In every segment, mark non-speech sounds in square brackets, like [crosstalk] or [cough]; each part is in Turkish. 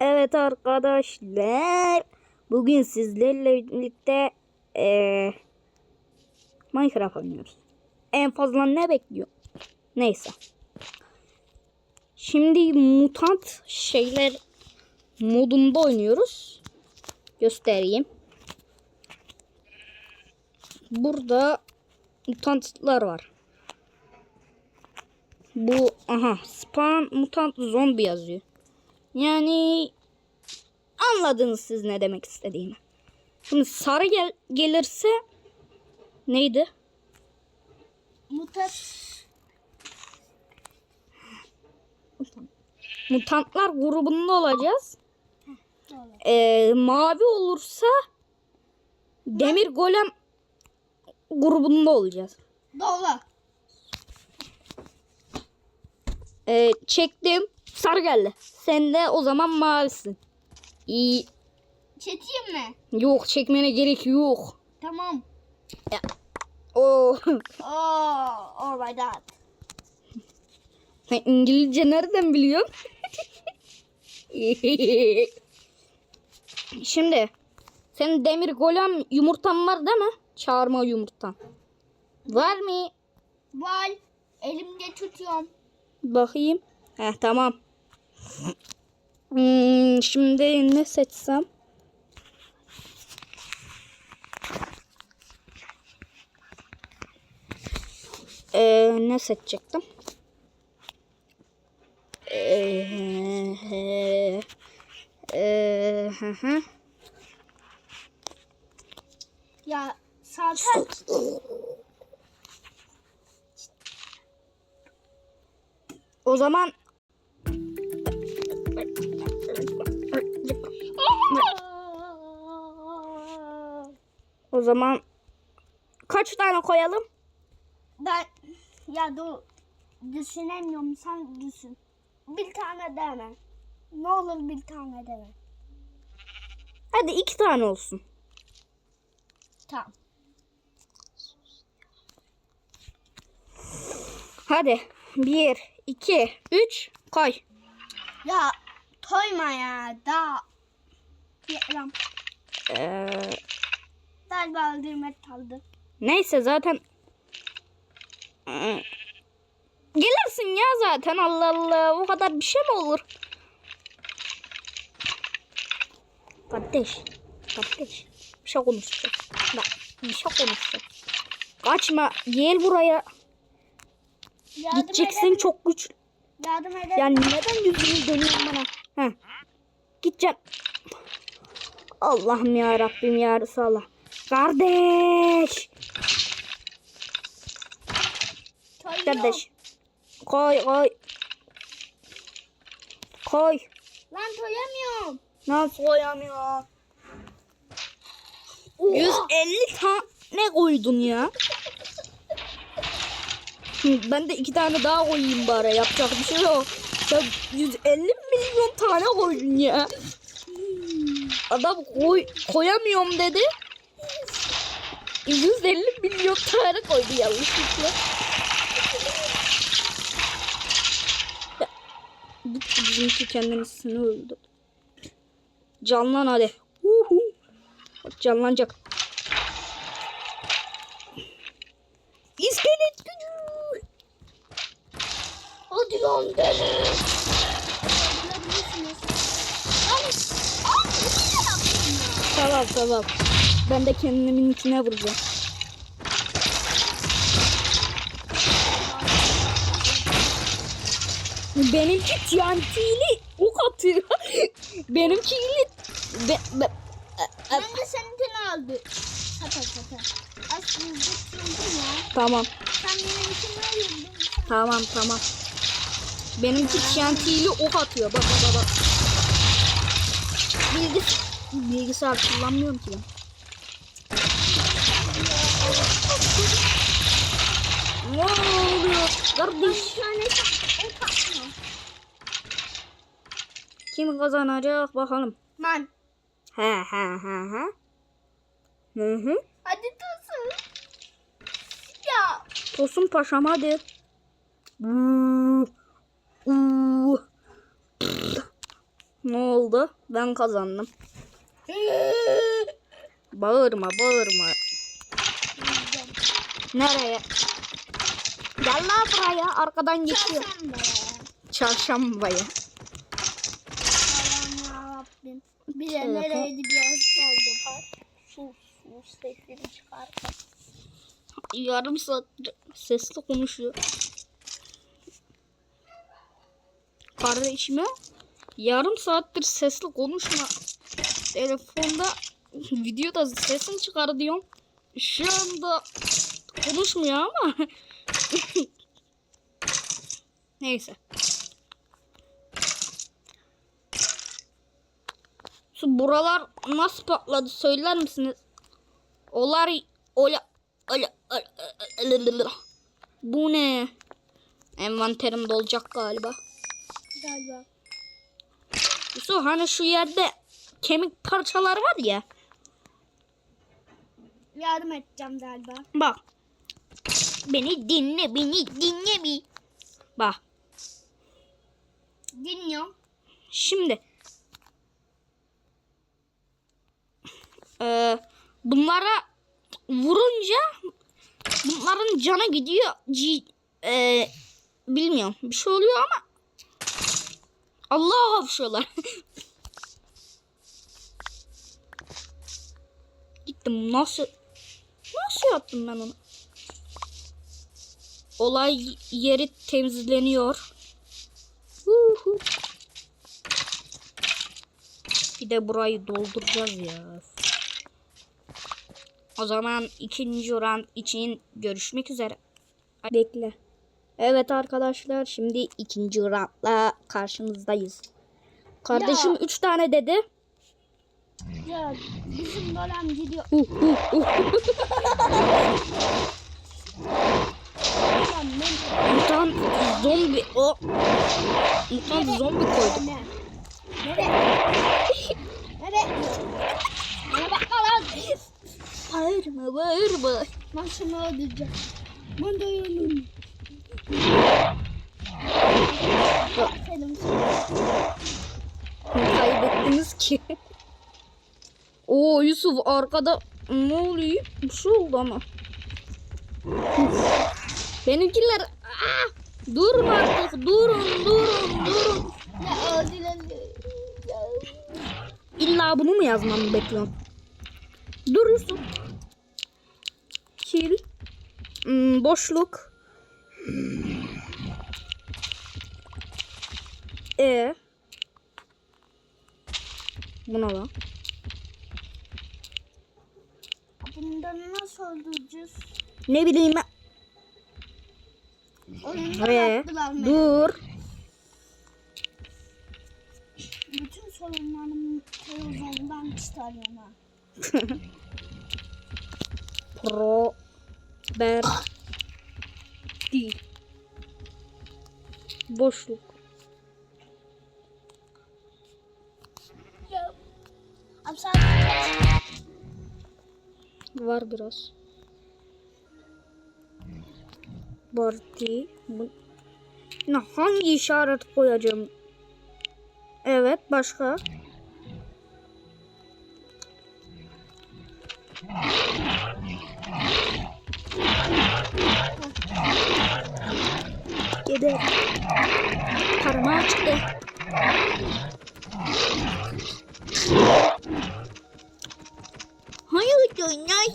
Evet arkadaşlar. Bugün sizlerle birlikte eee, Minecraft oynuyoruz. En fazla ne bekliyor? Neyse. Şimdi mutant şeyler modunda oynuyoruz. Göstereyim. Burada mutantlar var. Bu aha spawn mutant zombi yazıyor. Yani anladınız siz ne demek istediğimi. Şimdi sarı gel gelirse neydi? Mutat. Mutantlar grubunda olacağız. Ee, mavi olursa demir golem grubunda olacağız. Doğru. Ee, çektim. Sarı geldi. Sen de o zaman mavisin. İyi. Çekeyim mi? Yok çekmene gerek yok. Tamam. Oo. [laughs] Oh, oh my god. Sen İngilizce nereden biliyorsun? [laughs] Şimdi senin demir golem yumurtan var değil mi? Çağırma yumurtan. Var mı? Var. Elimde tutuyorum. Bakayım. Heh tamam. Hmm, şimdi ne seçsem? Ee, ne seçecektim? Ee, ee, hı hı. Ya zaten O zaman o zaman kaç tane koyalım? ben ya dur düşünemiyorum sen düşün. Bir tane deme. Ne olur bir tane deme. Hadi iki tane olsun. Tamam. Hadi. Bir, iki, üç, koy. Ya toyma ya da. Yaram. Ee, Galiba öldürmek kaldı. neyse zaten gelirsin ya zaten Allah Allah o kadar bir şey mi olur? Kardeş, kardeş bir şey konuşacağız. Bak bir şey konuşacağız. Kaçma gel buraya. Yardım Gideceksin eder- çok güçlü. Yardım eder. Ya neden yüzünü dönüyorsun bana? Heh. Gideceğim. Allah'ım ya Rabbim ya Resulallah. Kardeş. Toyuyor. Kardeş. Koy koy. Koy. Lan toyamıyorum. Nasıl koyamıyor? 150 tane koydun ya. Ben de iki tane daha koyayım bari. Yapacak bir şey yok. Sen 150 milyon tane koydun ya. Adam koy, koyamıyorum dedi. 150 milyon tane koydu yanlışlıkla. Ya, Gitti bizimki kendisini öldü. Canlan hadi. Canlanacak. Hadi ne ya? Tamam tamam. Ben de kendimin içine vuracağım. Benimki TNT'li ok atıyor. [laughs] Benimkiyle be, be, Ben de seninkini aldı. Sata sata. Aslında ya. tamam Sen benimkini alıyordun. tamam tamam. Benimki TNT'li ok atıyor. Bak bak bak. Bilgis bilgisayar kullanmıyorum ki ben. Ne oluyor? Kardeş. Kim kazanacak bakalım. Man. He he he he. Hı hı. Hadi tutsun. Ya. Tosun paşam hadi. Uuu. Uuu. Ne oldu? Ben kazandım. Bağırma bağırma. Nereye? Gel lan buraya. Arkadan geçiyor. Çarşamba. Çarşambaya. Yarabbim. Bir de nereye gidiyoruz oldu bak. Sus sus sesini çıkartma. Yarım saat sesli konuşuyor. Kardeşime yarım saattir sesli konuşma. Telefonda videoda sesini çıkar diyorum. Şu anda konuşmuyor ama. Neyse. Şu buralar nasıl patladı söyler misiniz? Olay ola ola ola- Bu ne? Envanterim dolacak galiba. Galiba. Yusuf hani şu yerde kemik parçaları var ya. Yardım edeceğim galiba. Bak. Beni dinle, beni dinle bir. Bak. Dinliyorum. Şimdi. Eee bunlara vurunca bunların canı gidiyor. C- eee, bilmiyorum. Bir şey oluyor ama Allah hafşıyorlar. [laughs] Gittim nasıl nasıl yaptım ben onu? Olay yeri temizleniyor. Huhu. Bir de burayı dolduracağız ya. O zaman ikinci round için görüşmek üzere. Bekle. Evet arkadaşlar şimdi ikinci roundla karşınızdayız. Kardeşim Ya. 3 tane dedi. Ya bizim dolem gidiyor. Ya ben Mutant zombi o. Mutant zombi koydum. Ne? Nereye? Nereye? Bana bakma lan. Bağırma bağırma. Nasıl öldüreceğim? Ben de yanım. Sana. Kaybettiniz ki. [laughs] Oo Yusuf arkada ne oluyor? Bir şey oldu ama. [laughs] Benimkiler Aa! durun artık durun durun durun. İlla bunu mu yazmamı bekliyorum? Dur Yusuf. Kill. Hmm, boşluk. E. Bu ne lan? Bundan nasıl öldüreceğiz? Ne bileyim ben. Oyundan beni. dur. Bütün sorunlarımı televizyondan çıkarıyorum [laughs] ha. Pro ber [laughs] değil. Boşluk. Var biraz. Parti. Hangi işaret koyacağım? Evet başka.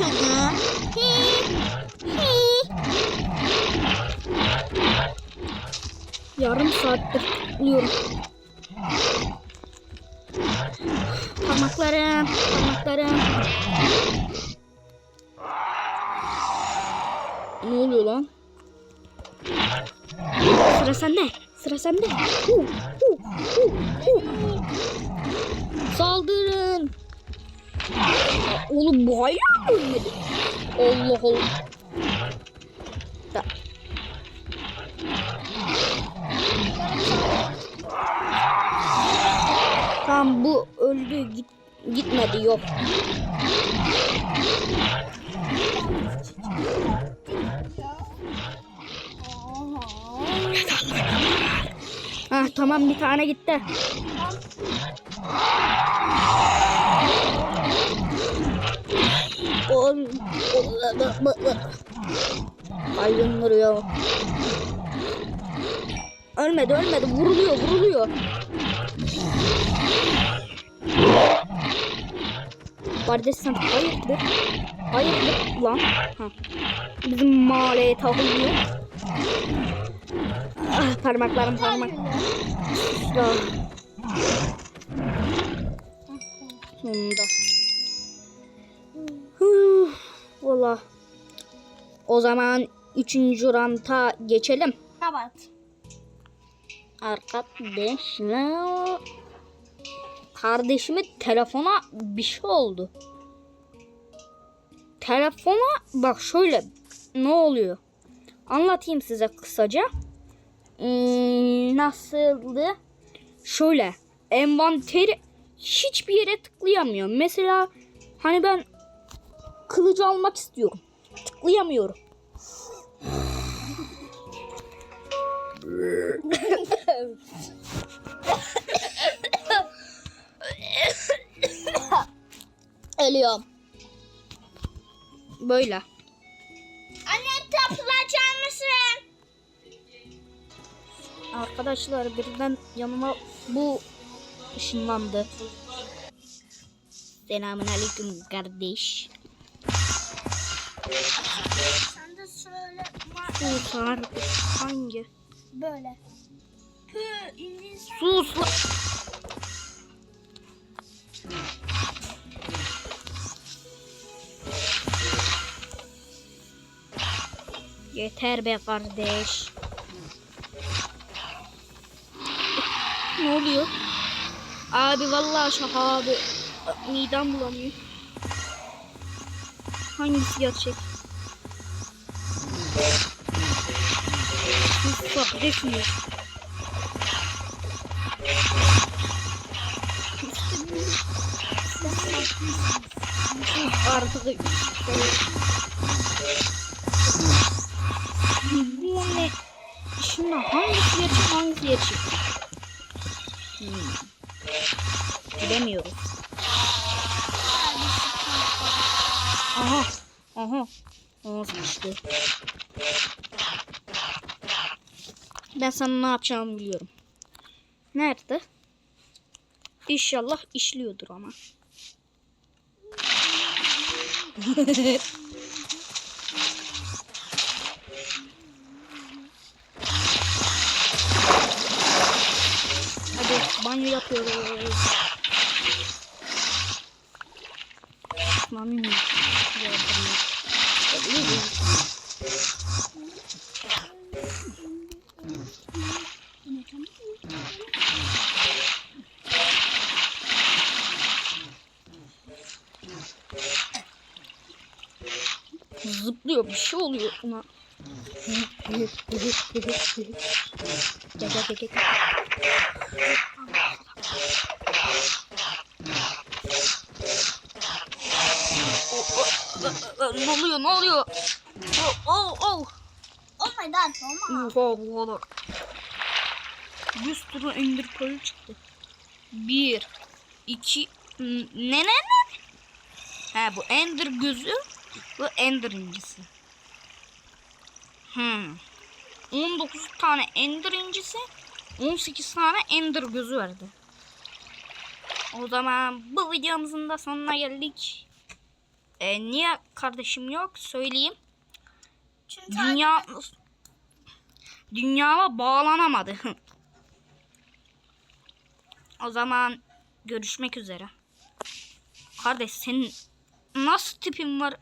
Oynar sana. Yarım saattir tıklıyorum. Parmaklarım, parmaklarım. Ne oluyor lan? Sıra sende. Sıra sende. Hu, hu, hu, hu. Saldırın. Oğlum bu hala mı ölmedi? Allah Allah. Da. Tamam bu öldü git gitmedi yok. Ah tamam bir tane gitti. Ol- Kalbim vuruyor. Ölmedi ölmedi vuruluyor vuruluyor. Kardeş sen hayırdır? Hayırdır lan? Ha. Bizim mahalleye takılıyor. Ah, parmaklarım parmak. Ya. Sonunda. Huh, Valla. O zaman üçüncü ranta geçelim. Evet. Arkadaşlar. Kardeşime telefona bir şey oldu. Telefona bak şöyle ne oluyor? Anlatayım size kısaca. Hmm, nasıldı? Şöyle envanteri hiçbir yere tıklayamıyor. Mesela hani ben kılıcı almak istiyorum. Tıklayamıyorum. Ölüyorum. Böyle. Anne tapla açar mısın? Arkadaşlar birden yanıma bu ışınlandı. Selamun aleyküm kardeş. Sen de söyle. Sus artık. Hangi? Böyle. Pü, İngiliz. Sus lan. Yeter be kardeş. Ne oluyor? Abi vallahi şaka abi. Midem bulanıyor. Hangisi gerçek? Sus kardeşim. Artık bu ne? Şimdi hangisi gerçek hangisi gerçek? Hmm. Bilemiyoruz. Aha. Aha. Aha sıkıştı. Ben sana ne yapacağımı biliyorum. Nerede? İnşallah işliyordur ama. [laughs] Hadi banyo yapıyoruz. Mami mi? Zıplıyor bir şey oluyor ona. Gel gel gel gel. Ne oluyor ne oluyor? Oh oh oh. Oh my god. Olma. Oha kadar. Bir sürü ender pearl çıktı. Bir, iki, ne ne ne? Ha bu ender gözü, bu ender incisi. Hmm. 19 tane ender incisi, 18 tane ender gözü verdi. O zaman bu videomuzun da sonuna geldik. Ee, niye kardeşim yok söyleyeyim. Çünkü Dünya dünyama bağlanamadı. [laughs] o zaman görüşmek üzere. Kardeş senin nasıl tipin var?